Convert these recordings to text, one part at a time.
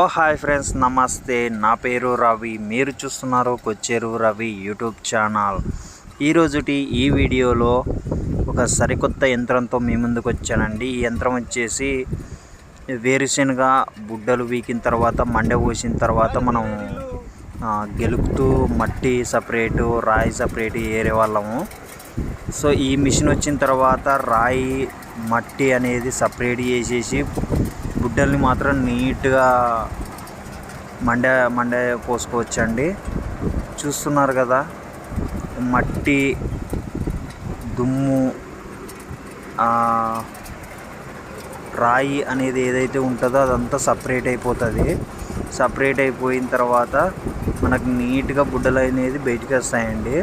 ఓ hi friends నమస్తే. నా పేరు రవి. మీరు చూస్తున్నారు కొచ్చేరు రవి యూట్యూబ్ ఛానల్. ఈరోజుటి ఈ వీడియోలో ఒక సరికొత్త యంత్రంతో మీ ముందుకు వచ్చానండి. ఈ యంత్రం వచ్చేసి వేరుశెనగ బుడ్డలు వీకిన తర్వాత మండ పోసిన తర్వాత మనం గెలుపుతూ మట్టి సపరేటు రాయి సపరేట్ ఏరే వాళ్ళము. సో ఈ మిషన్ వచ్చిన తర్వాత రాయి మట్టి అనేది సపరేట్ చేసేసి బుడ్డల్ని మాత్రం నీట్గా మండ మండ పోసుకోవచ్చండి. చూస్తున్నారు కదా మట్టి దుమ్ము రాయి అనేది ఏదైతే ఉంటుందో అదంతా సపరేట్ అయిపోతుంది. సపరేట్ అయిపోయిన తర్వాత మనకు నీట్గా బుడ్డలు అనేది బయటికి వస్తాయండి.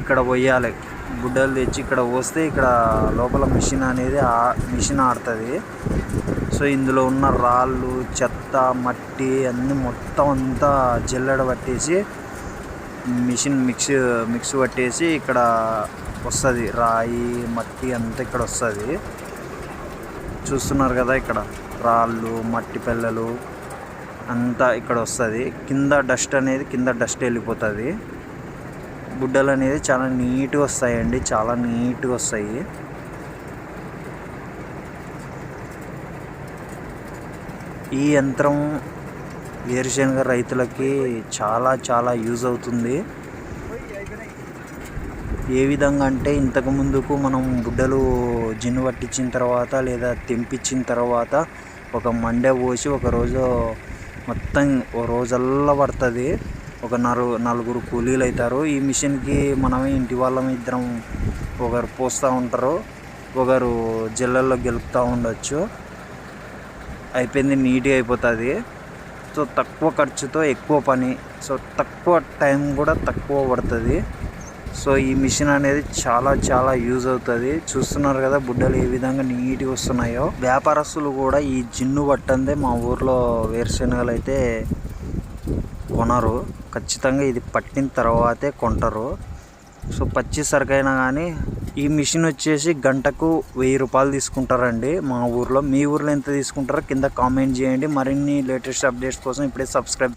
ఇక్కడ పోయాలి. గుడ్డలు తెచ్చి ఇక్కడ పోస్తే ఇక్కడ లోపల మిషన్ అనేది ఆ- మిషన్ ఆడుతుంది. సో ఇందులో ఉన్న రాళ్ళు చెత్త మట్టి అన్నీ మొత్తం అంతా జల్లెడ పట్టేసి మిషన్ మిక్స్ మిక్స్ పట్టేసి ఇక్కడ వస్తుంది. రాయి మట్టి అంతా ఇక్కడ వస్తుంది. చూస్తున్నారు కదా ఇక్కడ రాళ్ళు మట్టి పిల్లలు అంతా ఇక్కడ వస్తుంది. కింద డస్ట్ అనేది కింద డస్ట్ వెళ్ళిపోతుంది. గుడ్డలు అనేది చాలా నీట్గా వస్తాయండి చాలా నీట్గా వస్తాయి. ఈ యంత్రం వేరుశనగ రైతులకి చాలా చాలా యూజ్ అవుతుంది. ఏ విధంగా అంటే ఇంతకు ముందుకు మనం బుడ్డలు జిన్ను పట్టించిన తర్వాత లేదా తెంపించిన తర్వాత ఒక మండే పోసి ఒక రోజు మొత్తం ఓ రోజల్లా పడుతుంది. ఒక నరు నలుగురు కూలీలు అవుతారు ఈ మిషన్కి మనమే ఇంటి వాళ్ళం ఇద్దరం ఒకరు పోస్తూ ఉంటారు. ఒకరు జిల్లల్లో గెలుపుతూ ఉండొచ్చు. అయిపోయింది నీట్గా అయిపోతుంది. సో తక్కువ ఖర్చుతో ఎక్కువ పని. సో తక్కువ టైం కూడా తక్కువ పడుతుంది. సో ఈ మిషన్ అనేది చాలా చాలా యూజ్ అవుతుంది. చూస్తున్నారు కదా బుడ్డలు ఏ విధంగా నీట్గా వస్తున్నాయో. వ్యాపారస్తులు కూడా ఈ జిన్ను పట్టందే మా ఊర్లో వేరుశనగలు అయితే కొనరు. ఖచ్చితంగా ఇది పట్టిన తర్వాతే కొంటారు. సో పచ్చి సరుకైనా కానీ ఈ మిషన్ వచ్చేసి గంటకు వెయ్యి రూపాయలు తీసుకుంటారండి మా ఊర్లో. మీ ఊర్లో ఎంత తీసుకుంటారో కింద కామెంట్ చేయండి. మరిన్ని లేటెస్ట్ అప్డేట్స్ కోసం ఇప్పుడే సబ్స్క్రైబ్